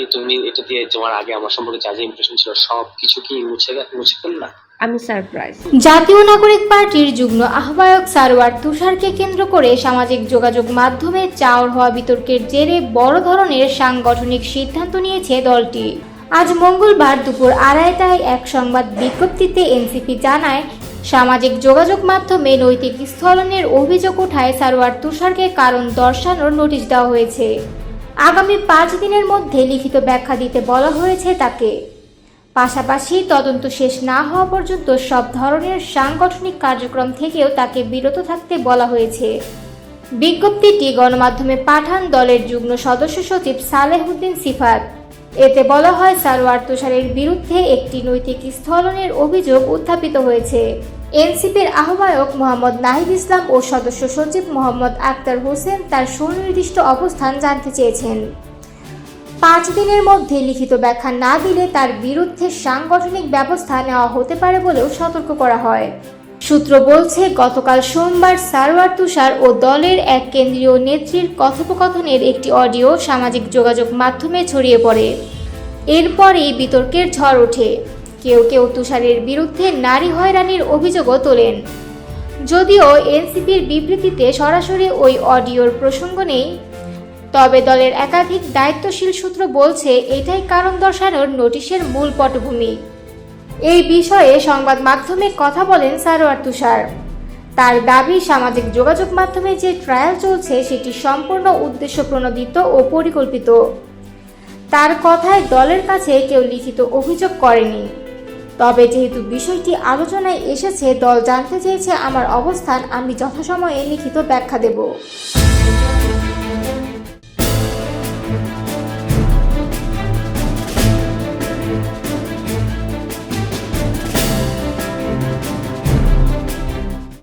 কি তুমি এটা দিয়ে তোমার আগে আমার সম্পর্কে যা যা ইমপ্রেশন ছিল সব কিছু কি মুছে মুছে ফেললা? আমি সারপ্রাইজ জাতীয় নাগরিক পার্টির যুগ্ম আহ্বায়ক সারোয়ার তুষারকে কেন্দ্র করে সামাজিক যোগাযোগ মাধ্যমে চাওর হওয়া বিতর্কের জেরে বড় ধরনের সাংগঠনিক সিদ্ধান্ত নিয়েছে দলটি। আজ মঙ্গলবার দুপুর আড়াইটায় এক সংবাদ বিজ্ঞপ্তিতে এনসিপি জানায় সামাজিক যোগাযোগ মাধ্যমে নৈতিক স্থলনের অভিযোগ ওঠায় সারোয়ার তুষারকে কারণ দর্শানোর নোটিশ দেওয়া হয়েছে। আগামী পাঁচ দিনের মধ্যে লিখিত ব্যাখ্যা দিতে বলা হয়েছে তাকে। পাশাপাশি তদন্ত শেষ না হওয়া পর্যন্ত সব ধরনের সাংগঠনিক কার্যক্রম থেকেও তাকে বিরত থাকতে বলা হয়েছে। বিজ্ঞপ্তিটি গণমাধ্যমে পাঠান দলের যুগ্ম সদস্য সচিব সালেহ উদ্দিন সিফাত। এতে বলা হয়, সারোয়ার তুষারের বিরুদ্ধে একটি নৈতিক স্থলনের অভিযোগ উত্থাপিত হয়েছে। এনসিপির আহ্বায়ক মোহাম্মদ নাহিদ ইসলাম ও সদস্য সচিব মোহাম্মদ আক্তার হোসেন তার সুনির্দিষ্ট অবস্থান জানতে চেয়েছেন। পাঁচ দিনের মধ্যে লিখিত ব্যাখ্যা না দিলে তার বিরুদ্ধে সাংগঠনিক ব্যবস্থা নেওয়া হতে পারে বলেও সতর্ক করা হয়। সূত্র বলছে, গতকাল সোমবার সারওয়ার তুষার ও দলের এক কেন্দ্রীয় নেত্রীর কথোপকথনের একটি অডিও সামাজিক যোগাযোগ মাধ্যমে ছড়িয়ে পড়ে। এরপরই বিতর্কের ঝড় ওঠে। কেউ কেউ তুষারের বিরুদ্ধে নারী হয়রানির অভিযোগও তোলেন। যদিও এনসিপির বিবৃতিতে সরাসরি ওই অডিওর প্রসঙ্গ নেই। তবে দলের একাধিক দায়িত্বশীল সূত্র বলছে, এটাই কারণ দর্শানোর নোটিশের মূল পটভূমি। এই বিষয়ে সংবাদ মাধ্যমে কথা বলেন সারোয়ার তুষার। তার দাবি, সামাজিক যোগাযোগ মাধ্যমে যে ট্রায়াল চলছে, সেটি সম্পূর্ণ উদ্দেশ্য প্রণোদিত ও পরিকল্পিত। তার কথায় দলের কাছে কেউ লিখিত অভিযোগ করেনি। তবে যেহেতু বিষয়টি আলোচনায় এসেছে, দল জানতে চেয়েছে, আমার অবস্থান, আমি যথাসময়ে লিখিত ব্যাখ্যা দেব।